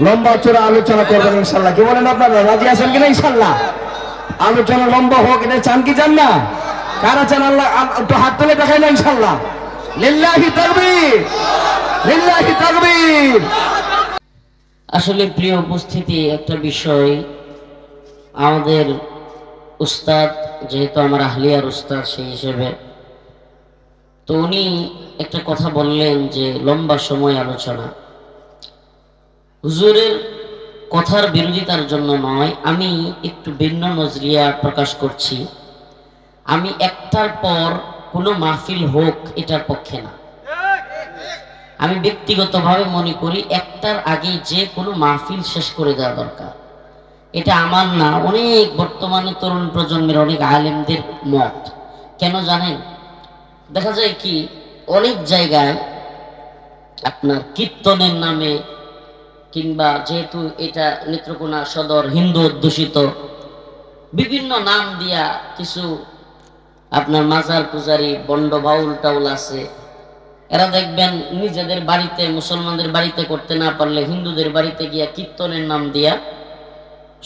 লম্বা চোরা আলোচনা করবেন ইনশাল্লাহ। কি বলেন আপনারা, রাজি আছেন কিনা ইনশাল্লাহ? আলোচনা লম্বা হোক, এটা চান কি চান না? কারা চান আল্লাহ একটু হাত তুলে দেখাই না ইনশাল্লাহ? লিল্লাহি তাকবীর! লিল্লাহি তাকবীর! আসলে প্রিয় উপস্থিতি, একটা বিষয়। আমাদের উস্তাদ, যেহেতু আমার আহলিয়ার উস্তাদ সেই হিসেবে, তো উনি একটা কথা বললেন যে লম্বা সময় আলোচনা। হুজুরের কথার বিরোধিতার জন্য নয়, আমি একটু ভিন্ন নজরিয়া প্রকাশ করছি। আমি একটার পর কোনো মাহফিল হোক, এটার পক্ষে না। আমি ব্যক্তিগতভাবে মনে করি একটার আগে যে কোনো মাহফিল শেষ করে দেওয়া দরকার। এটা আমার না, অনেক বর্তমানে তরুণ প্রজন্মের অনেক আলেমদের মত। কেন জানেন? দেখা যায় কি, অনেক জায়গায় আপনার কীর্তনের নামে কিংবা যেহেতু এটা নেত্রকোনা সদর হিন্দু অধ্যুষিত, বিভিন্ন নাম দিয়া কিছু আপনার মাজার পূজারি, বন্ড বাউল টাউল আছে। এরা দেখবেন নিজেদের বাড়িতে, মুসলমানদের বাড়িতে করতে না পারলে হিন্দুদের বাড়িতে গিয়া কীর্তনের নাম দিয়া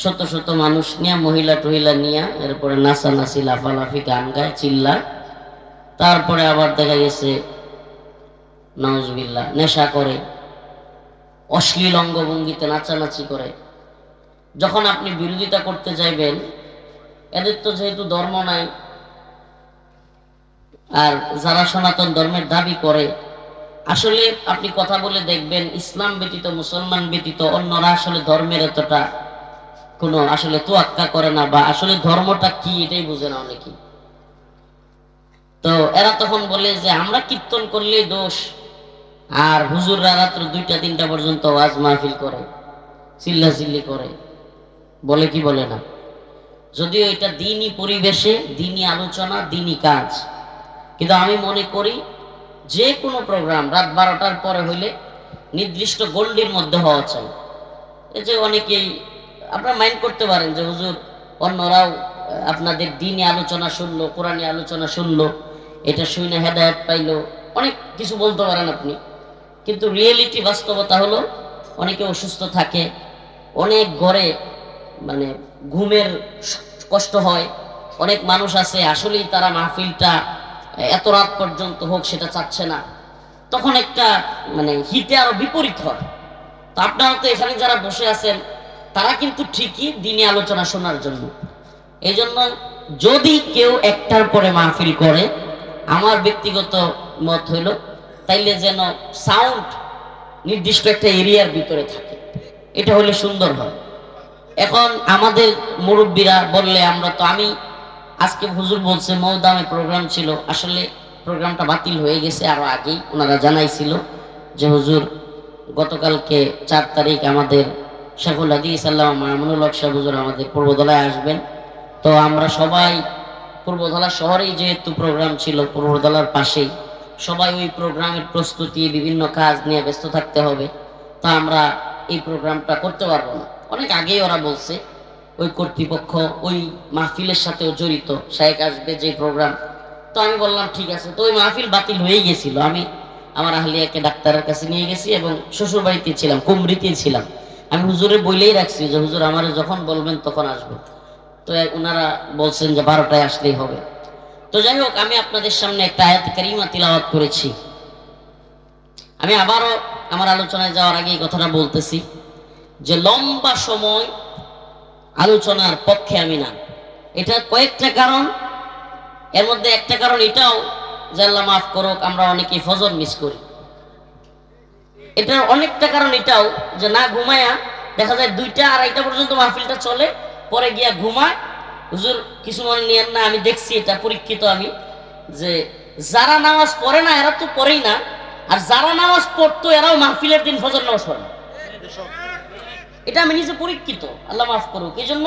শত শত মানুষ নিয়ে, মহিলা টহিলা নিয়ে, এরপরে নাচানাচি, লাফালাফি, গান গায় চিল্লা তারপরে আবার দেখা গেছে নওয়াজবিল্লা নেশা করে। অশ্লীল অঙ্গভঙ্গিতে নাচানাচি করে। যখন আপনি বিরোধিতা করতে যাইবেন, এদের তো যেহেতু ধর্ম নাই, আর যারা সনাতন ধর্মের দাবি করে, আসলে আপনি কথা বলে দেখবেন, ইসলাম ব্যতীত, মুসলমান ব্যতীত, অন্যরা আসলে ধর্মের এতটা কোনো আসলে তোয়াক্কা করে না, বা আসলে ধর্মটা কি এটাই বুঝে না অনেকেই। তো এরা তখন বলে যে, আমরা কীর্তন করলেই দোষ আর হুজুররা রাত্র দুইটা, তিনটা পর্যন্ত ওয়াজ মাহফিল করে চিল্লা চিল্লি করে। বলে কি বলে না? যদিও এটা দিনই পরিবেশে, দিনই আলোচনা, দিনই কাজ। কিন্তু আমি মনে করি যে কোনো প্রোগ্রাম রাত বারোটার পরে হইলে নির্দিষ্ট গন্ডির মধ্যে হওয়া চাই। এই যে অনেকেই, আপনারা মাইন্ড করতে পারেন যে, হুজুর, অন্যরাও আপনাদের দিনে আলোচনা শুনলো কোরআনে আলোচনা শুনলো, এটা শুনে হেদায়ত পাইলো। অনেক কিছু বলতে পারেন আপনি। কিন্তু রিয়েলিটি বাস্তবতা হলো অনেকে অসুস্থ থাকে, অনেক ঘরে মানে ঘুমের কষ্ট হয়, অনেক মানুষ আছে, আসলেই তারা মাহফিলটা এত রাত পর্যন্ত হোক সেটা চাচ্ছে না। তখন একটা মানে হিতে আরও বিপরীত হয়। তো আপনারা তো এখানে যারা বসে আছেন, তারা কিন্তু ঠিকই দিনে আলোচনা শোনার জন্য। এই জন্য যদি কেউ একটার পরে মাহফিল করে, আমার ব্যক্তিগত মত হইল তাইলে যেন সাউন্ড নির্দিষ্ট একটা এরিয়ার ভিতরে থাকে। এটা হলে সুন্দর হয়। এখন আমাদের মুরব্বীরা বললে, আমরা তো, আমি আজকে হুজুর বলছে, মৌদামে প্রোগ্রাম ছিল। আসলে প্রোগ্রামটা বাতিল হয়ে গেছে আরও আগেই। ওনারা জানাইছিল যে, হুজুর, গতকালকে চার তারিখ আমাদের শেখুল হাদিস আল্লাহ মামুনুল হক সাহেব হুজুর আমাদের পূর্বদলায় আসবেন। তো আমরা সবাই পূর্বধলা শহরেই যেহেতু প্রোগ্রাম ছিল পূর্বধলার পাশেই। সবাই ওই প্রোগ্রামের প্রস্তুতি, বিভিন্ন কাজ নিয়ে ব্যস্ত থাকতে হবে। তা আমরা এই প্রোগ্রামটা করতে পারব না। অনেক আগেই ওরা বলছে, ওই কর্তৃপক্ষ ওই মাহফিলের সাথেও জড়িত। শায়েক আসবে যে প্রোগ্রাম। তো আমি বললাম, ঠিক আছে। তো ওই মাহফিল বাতিল হয়ে গেছিল। আমি আমার আহলিয়াকে ডাক্তারের কাছে নিয়ে গেছি এবং শ্বশুর বাড়িতে ছিলাম কুমরিতে ছিলাম। আমি হুজুরে বইলেই রাখছি যে, হুজুর, আমার যখন বলবেন তখন আসব। তো ওনারা বলছেন যে, বারোটায় আসলেই হবে। তো যাই হোক, আমি আপনাদের সামনে একটা আয়াত কারিমা তিলাওয়াত করেছি। আমি আবারও আমার আলোচনায় যাওয়ার আগে এই কথাটা বলতেছি যে লম্বা সময় আলোচনার পক্ষে আমি না। এটা কয়েকটা কারণ, এর মধ্যে একটা কারণ এটাও যে আল্লাহ মাফ করুক, আমরা অনেকে ফজর মিস করি। এটার অনেকটা কারণ এটাও যে না ঘুমায়া দেখা যায় দুইটা আড়াইটা পর্যন্ত মাহফিলটা চলে, পরে গিয়া ঘুমায় হুজুর, কিছু মনে নিয়েন না, আমি দেখছি, এটা পরীক্ষিত আমি, যে যারা নামাজ পড়ে না, এরা তো পড়েই না, আর যারা নামাজ পড়তো, এরাও মাহফিলের দিন ফজর নামাজ পড়ে না। এটা আমি নিজে পরীক্ষিত, আল্লাহ মাফ করুক। এই জন্য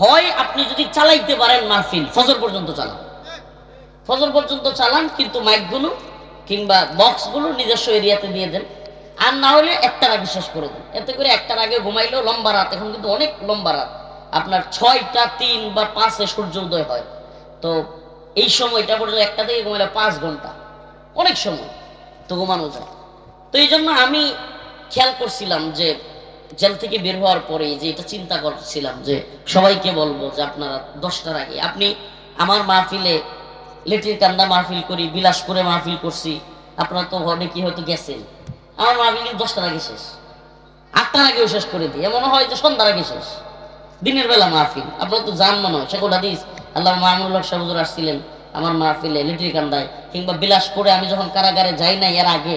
হয় আপনি যদি চালাইতে পারেন মাহফিল, ফজর পর্যন্ত চালান। ফজর পর্যন্ত চালান, কিন্তু মাইকগুলো কিংবা বক্সগুলো নিজস্ব এরিয়াতে দিয়ে দেন, আর না হলে একটার আগে শেষ করে দেন। এতে করে একটার আগে ঘুমাইলেও লম্বা রাত, এখন কিন্তু অনেক লম্বা রাত। আপনার ছয়টা তিন বা পাঁচে সূর্য উদয় হয়। তো এই সময়টা পর্যন্ত একটা থেকে ঘুমাইলে পাঁচ ঘণ্টা। অনেক সময়, তো ঘুমানো যায়। তো এই জন্য আমি খেয়াল করছিলাম যে, জেল থেকে বের হওয়ার পরে যে এটা চিন্তা করছিলাম যে, সবাইকে বলব যে আপনারা দশটার আগে, আপনি আমার মাহফিলে লেটির কান্দা মাহফিল করি, বিলাসপুরে মাহফিল করছি, আপনারা তো অনেকেই হয়তো গেছেন। আমার মাহফিল কিন্তু দশটার আগে শেষ। আটটার আগেও শেষ করে দিই। এমন হয় যে সন্ধ্যার আগে শেষ। দিনের বেলা মাহফিল। আপনারা তো জান মনে হয় শেখুল হাদিস আল্লাহ মাহমুল্লাহ সাহুজুর আসছিলেন আমার মাহফিলে লিটরি কান্দায়। কিংবা বিলাসপুরে আমি যখন কারাগারে যাই না এর আগে,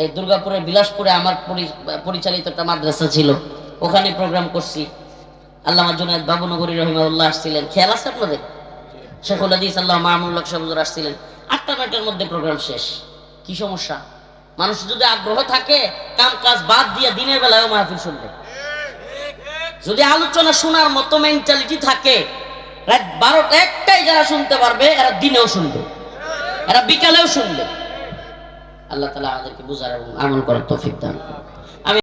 এই দুর্গাপুরের বিলাসপুরে আমার পরিচালিত একটা মাদ্রাসা ছিল। ওখানে প্রোগ্রাম করছি। আল্লাহ জুনায়দ বাবুনগরী রহিমাউল্লাহ আসছিলেন। খেয়াল আছে আপনাদের? শেখুল হাদিস, আল্লাহ মাহমুল্লাহ সাহুজুর আসছিলেন। আটটা, নয়টার মধ্যে প্রোগ্রাম শেষ। কি সমস্যা? মানুষ যদি আগ্রহ থাকে কাম কাজ বাদ দিয়ে দিনের বেলায়ও মাহফিল শুনবে। যদি আলোচনা শোনার মতো মেন্টালিটি থাকে, রাত বারোটা একটাই যারা শুনতে পারবে, এরা দিনেও শুনবে, এরা বিকালেও শুনবে আল্লাহ তালা আমাদেরকে বুঝার এবং আমল করার তৌফিক দান।